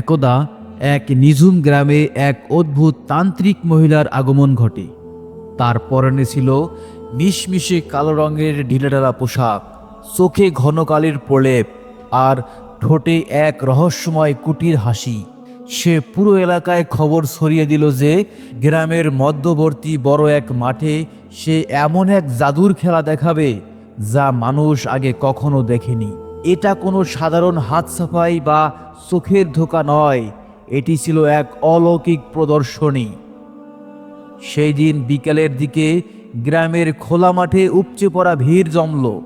একদা এক নিঝুম গ্রামে এক অদ্ভুত তান্ত্রিক মহিলার আগমন ঘটে। তার পরনে ছিল মিশমিশে কালো রঙের ঢিলেঢালা পোশাক, চোখে ঘন কালির প্রলেপ আর ঠোঁটে এক রহস্যময় কুটির হাসি। সে পুরো এলাকায় খবর ছড়িয়ে দিল যে গ্রামের মধ্যবর্তী বড় এক মাঠে সে এমন এক জাদুর খেলা দেখাবে যা মানুষ আগে কখনো দেখেনি। এটা কোনো সাধারণ হাত সাফাই বা চোখের ধোকা নয়। এটি ছিল এক অলৌকিক প্রদর্শনী। সেই দিন বিকেলের দিকে গ্রামের খোলা মাঠে উপচে পড়া ভিড় জমল।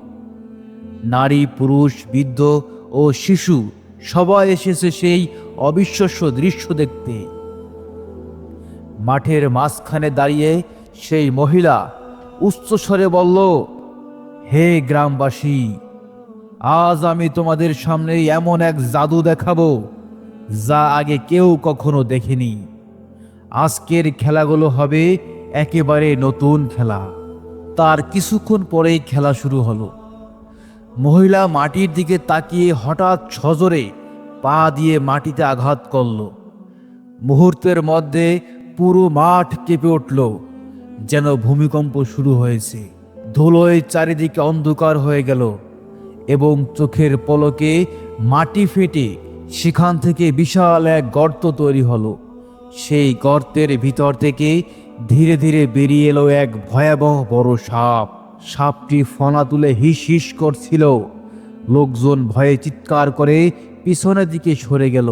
নারী, পুরুষ, বৃদ্ধ ও শিশু সবাই এসেছে সেই অবিশ্বাস্য দৃশ্য দেখতে। মাঠের মাঝখানে দাঁড়িয়ে সেই মহিলা উচ্চস্বরে বলল, হে গ্রামবাসী আজ আমি তোমাদের সামনে এমন এক জাদু দেখাবো, যা আগে কেউ কখনো দেখেনি। আজকের খেলাগুলো হবে একেবারে নতুন খেলা। তার কিছুক্ষণ পরেই খেলা শুরু হলো। মহিলা মাটির দিকে তাকিয়ে হঠাৎ সজোরে পা দিয়ে মাটিতে আঘাত করল। মুহূর্তের মধ্যে পুরো মাঠ কেঁপে উঠল, যেন ভূমিকম্প শুরু হয়েছে। ধুলোয় চারিদিকে অন্ধকার হয়ে গেল। এবং চোখের পলকে মাটি ফেটে সেখান থেকে বিশাল এক গর্ত তৈরি হলো। সেই গর্তের ভিতর থেকে ধীরে ধীরে বেরিয়ে এলো এক ভয়াবহ বড় সাপ। সাপটি ফনা তুলে হিস হিস করছিল। লোকজন ভয়ে চিৎকার করে পিছনের দিকে সরে গেল।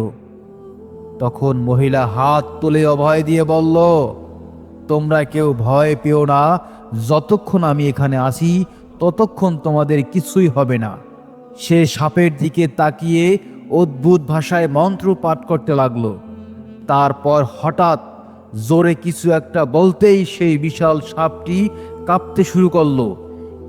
তখন মহিলা হাত তুলে অভয় দিয়ে বলল, তোমরা কেউ ভয় পেও না। যতক্ষণ আমি এখানে আসি ততক্ষণ তোমাদের কিছুই হবে না। সে সাপের দিকে তাকিয়ে অদ্ভুত ভাষায় মন্ত্র পাঠ করতে লাগল। তারপর হঠাৎ জোরে কিছু একটা বলতেই সেই বিশাল সাপটি কাঁপতে শুরু করল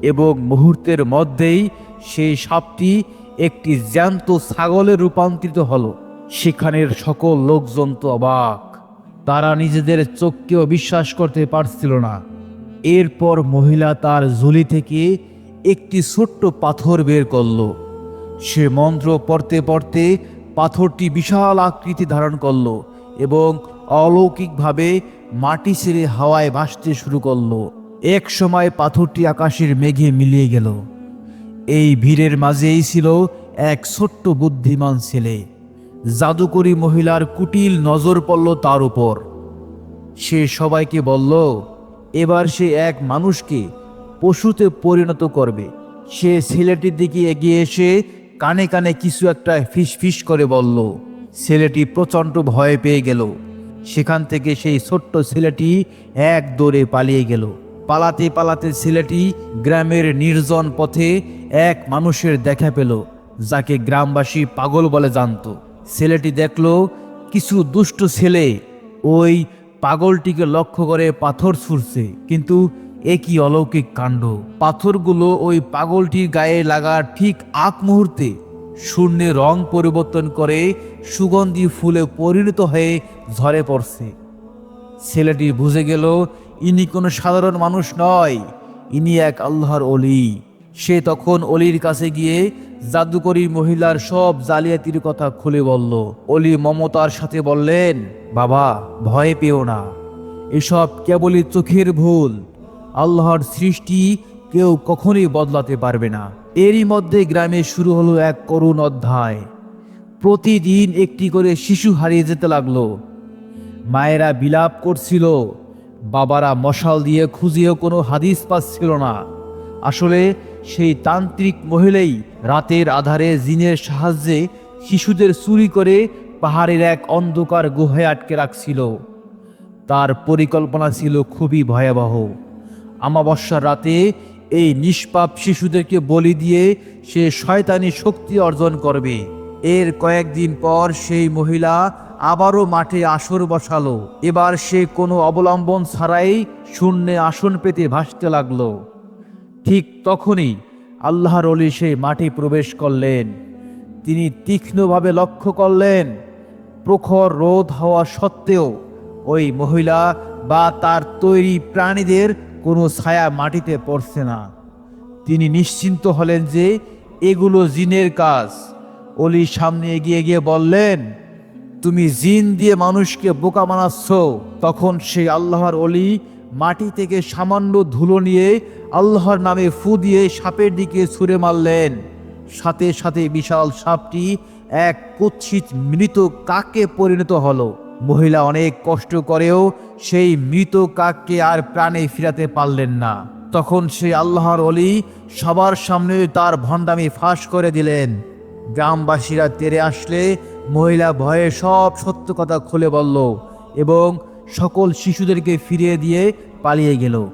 এবং মুহূর্তের মধ্যেই সেই সাপটি একটি জ্যান্ত ছাগলে রূপান্তরিত হলো। সেখানের সকল লোকজন তো অবাক। তারা নিজেদের চোখকেও বিশ্বাস করতে পারছিল না। এরপর মহিলা তার ঝুলি থেকে একটি ছোট্ট পাথর বের করল। সে মন্ত্র পড়তে পড়তে পাথরটি বিশাল আকৃতি ধারণ করল এবং অলৌকিকভাবে মাটি ছেড়ে হাওয়ায় ভাসতে শুরু করল। এক সময় পাথরটি আকাশের মেঘে মিলিয়ে গেল। এই ভিড়ের মাঝেই ছিল এক ছোট্ট বুদ্ধিমান ছেলে। জাদুকরী মহিলার কুটিল নজর পড়ল তার উপর। সে সবাইকে বলল, এবার সে এক মানুষকে পশুতে পরিণত করবে। সে ছেলেটির দিকে এগিয়ে এসে কানে কানে কিছু একটা ফিস ফিস করে বলল, ছেলেটি প্রচণ্ড ভয় পেয়ে গেল। সেখান থেকে সেই ছোট্ট ছেলেটি এক দৌড়ে পালিয়ে গেল। পালাতে পালাতে ছেলেটি গ্রামের নির্জন পথে এক মানুষের দেখা পেল, যাকে গ্রামবাসী পাগল বলে জানতো। ছেলেটি দেখল, কিছু দুষ্ট ছেলে ওই পাগলটিকে লক্ষ্য করে পাথর ছুঁড়ছে, কিন্তু এ কি অলৌকিক কাণ্ড? পাথরগুলো ওই পাগলটির গায়ে লাগার ঠিক আগ মুহূর্তে শূন্যে রং পরিবর্তন করে সুগন্ধি ফুলে পরিণত হয়ে ঝরে পড়ছে। ছেলেটি বুঝে গেল, ইনি কোনো সাধারণ মানুষ নয়, ইনি এক আল্লাহর অলি। সে তখন অলির কাছে গিয়ে জাদুকরী মহিলার সব জালিয়াতির কথা খুলে বলল। অলি মমতার সাথে বললেন, বাবা, ভয় পেও না। এসব কেবলই চোখের ভুল। আল্লাহর সৃষ্টি কেউ কখনোই বদলাতে পারবে না। এরই মধ্যে গ্রামে শুরু হলো এক করুণ অধ্যায়। প্রতিদিন একটি করে শিশু হারিয়ে যেতে লাগল। মায়েরা বিলাপ করছিল। বাবারা মশাল দিয়ে খুঁজিয়েও কোনো হাদিস পাচ্ছিল না। আসলে সেই তান্ত্রিক মহিলাই রাতের আধারে জিনের সাহায্যে শিশুদের চুরি করে পাহাড়ের এক অন্ধকার গুহায় আটকে রাখছিল। তার পরিকল্পনা ছিল খুবই ভয়াবহ। আমাবস্যার রাতে এই নিষ্পাপ শিশুদেরকে বলি দিয়ে সে শয়তানি শক্তি অর্জন করবে। এর কয়েকদিন পর সেই মহিলা আবারও মাঠে আসর বসালো। এবার সে কোনো অবলম্বন ছাড়াই শূন্যে আসন পেতে ভাসতে লাগল। ঠিক তখনই আল্লাহর অলি সেই মাঠে প্রবেশ করলেন। তিনি তীক্ষ্ণভাবে লক্ষ্য করলেন, প্রখর রোধ হওয়া সত্ত্বেও ওই মহিলা বা তার তৈরি প্রাণীদের কোনো ছায়া মাটিতে পড়ছে না। তিনি নিশ্চিন্ত হলেন যে এগুলো জিনের কাজ। অলি সামনে এগিয়ে গিয়ে বললেন, তুমি জিন দিয়ে মানুষকে বোকা বানাচ্ছ। তখন সেই আল্লাহর অলি মাটি থেকে সামান্য ধুলো নিয়ে আল্লাহর নামে ফু দিয়ে সাপের দিকে ছুঁড়ে মারলেন। সাথে সাথে বিশাল সাপটি এক কুৎসিত মৃত কাকে পরিণত হলো? মহিলা অনেক কষ্ট করেও সেই মৃত কাককে আর প্রাণে ফিরাতে পারলেন না। তখন সেই আল্লাহর অলি সবার সামনে তার ভণ্ডামি ফাঁস করে দিলেন। গ্রামবাসীরা তেরে আসলে মহিলা ভয়ে সব সত্য কথা খুলে বলল এবং সকল শিশুদেরকে ফিরিয়ে দিয়ে পালিয়ে গেল।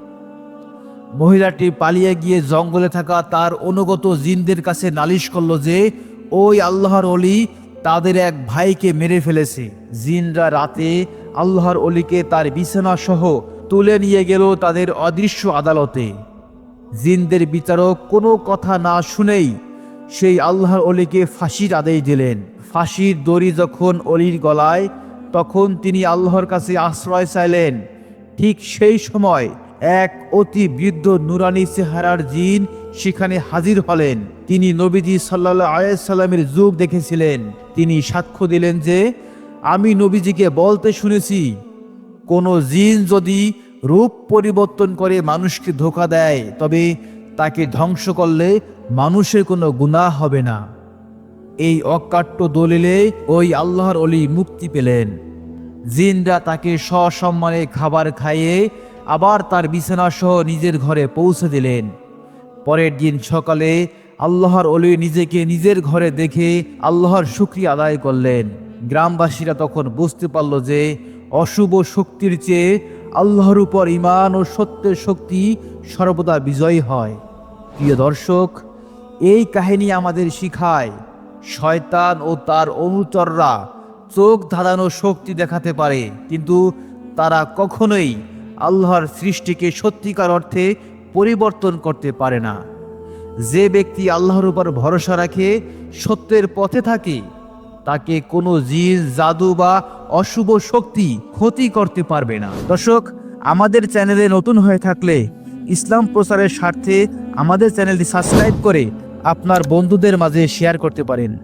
মহিলাটি পালিয়ে গিয়ে জঙ্গলে থাকা তার অনুগত জিনদের কাছে নালিশ করল যে, ওই আল্লাহর অলি তাদের এক ভাইকে মেরে ফেলেছে। জিনরা রাতে আল্লাহর অলিকে তার বিছানা সহ তুলে নিয়ে গেল তাদের অদৃশ্য আদালতে। জিনদের বিচারক কোনো কথা না শুনেই সেই আল্লাহর অলিকে ফাঁসির আদেশ দিলেন। ফাঁসির দড়ি যখন অলির গলায়, তখন তিনি আল্লাহর কাছে আশ্রয় চাইলেন। ঠিক সেই সময় এক অতি বৃদ্ধ নুরানি চেহারার জিন সেখানে হাজির হলেন। তিনি নবীজি সাল্লাহ আলাইসাল্লামের যুগ দেখেছিলেন। তিনি সাক্ষ্য দিলেন যে, আমি নবীজিকে বলতে শুনেছি, কোনো জিন যদি রূপ পরিবর্তন করে মানুষকে ধোকা দেয়, তবে তাকে ধ্বংস করলে মানুষের কোনো গুনাহ হবে না। এই অকাট্য দলিলে ওই আল্লাহর অলি মুক্তি পেলেন। জিনরা তাকে সসম্মানে খাবার খাইয়ে আবার তার বিছানা সহ নিজের ঘরে পৌঁছে দিলেন। পরের দিন সকালে আল্লাহর অলি নিজেকে নিজের ঘরে দেখে আল্লাহর শুক্রিয়া আদায় করলেন। গ্রামবাসীরা তখন বুঝতে পারল যে অশুভ শক্তির চেয়ে আল্লাহর উপর ইমান ও সত্যের শক্তি সর্বদা বিজয়ী হয়। প্রিয় দর্শক, এই কাহিনী আমাদের শিখায়, শয়তান ও তার অনুচররা চোখ ধাঁধানো শক্তি দেখাতে পারে, কিন্তু তারা কখনোই আল্লাহর সৃষ্টিকে সত্যিকার অর্থে পরিবর্তন করতে পারে না। যে ব্যক্তি আল্লাহর উপর ভরসা রাখে, সত্যের পথে থাকে, তাকে কোনো জিন, জাদু বা অশুভ শক্তি ক্ষতি করতে পারবে না। দর্শক, আমাদের চ্যানেলে নতুন হয়ে থাকলে ইসলাম প্রচারের স্বার্থে আমাদের চ্যানেলটি সাবস্ক্রাইব করে আপনার বন্ধুদের মাঝে শেয়ার করতে পারেন।